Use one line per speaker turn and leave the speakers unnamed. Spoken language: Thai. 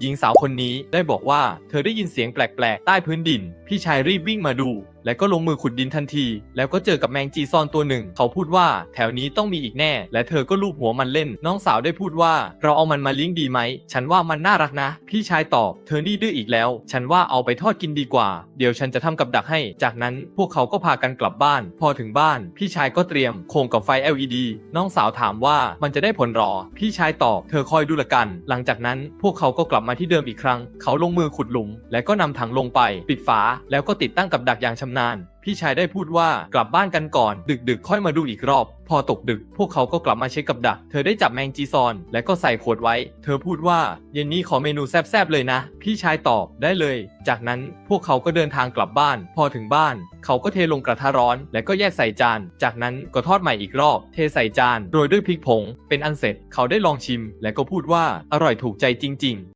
หญิงสาวคนนี้ได้บอกว่าเธอได้ยินเสียงแปลกๆ ใต้พื้นดิน พี่ชายรีบวิ่งมาดู และก็ลงมือขุดดินทันที แล้วก็เจอกับแมงจีซอนตัวหนึ่ง เขาพูดว่าแถวนี้ต้องมีอีกแน่ และเธอก็ลูบหัวมันเล่น น้องสาวได้พูดว่า เราเอามันมาเลี้ยงดีไหม ฉันว่ามันน่ารักนะ พี่ชายตอบ เธอนี่ดื้ออีกแล้ว ฉันว่าเอาไปทอดกินดีกว่า เดี๋ยวฉันจะทำกับดักให้ จากนั้นพวกเขาก็พากันกลับบ้าน พอถึงบ้าน พี่ชายก็เตรียมโคมกับไฟ LED น้องสาวถามว่ามันจะได้ผลหรอ พี่ชายตอบ เธอคอยดูละกัน หลังจากนั้นพวกเขาก็กลับมาที่เดิมอีกครั้ง เขาลงมือขุดหลุม และก็นำถังลงไป ปิดฝา แล้วก็ติดตั้งกับดักอย่างชำนาญพี่ชายได้พูดว่ากลับบ้านกันก่อน ดึกๆ ค่อยมาดูอีกรอบ พอตกดึก พวกเขาก็กลับมาเช็คกับดัก เธอได้จับแมงจีซอน และก็ใส่ขวดไว้ เธอพูดว่าเย็นนี้ขอเมนูแซ่บๆเลยนะ พี่ชายตอบได้เลย จากนั้นพวกเขาก็เดินทางกลับบ้าน พอถึงบ้าน เขาก็เทลงกระทะร้อน และก็แยกใส่จาน จากนั้นก็ทอดใหม่อีกรอบ เทใส่จานโรยด้วยพริกผง เป็นอันเสร็จ เขาได้ลองชิม และก็พูดว่าอร่อยถูกใจจริง ๆ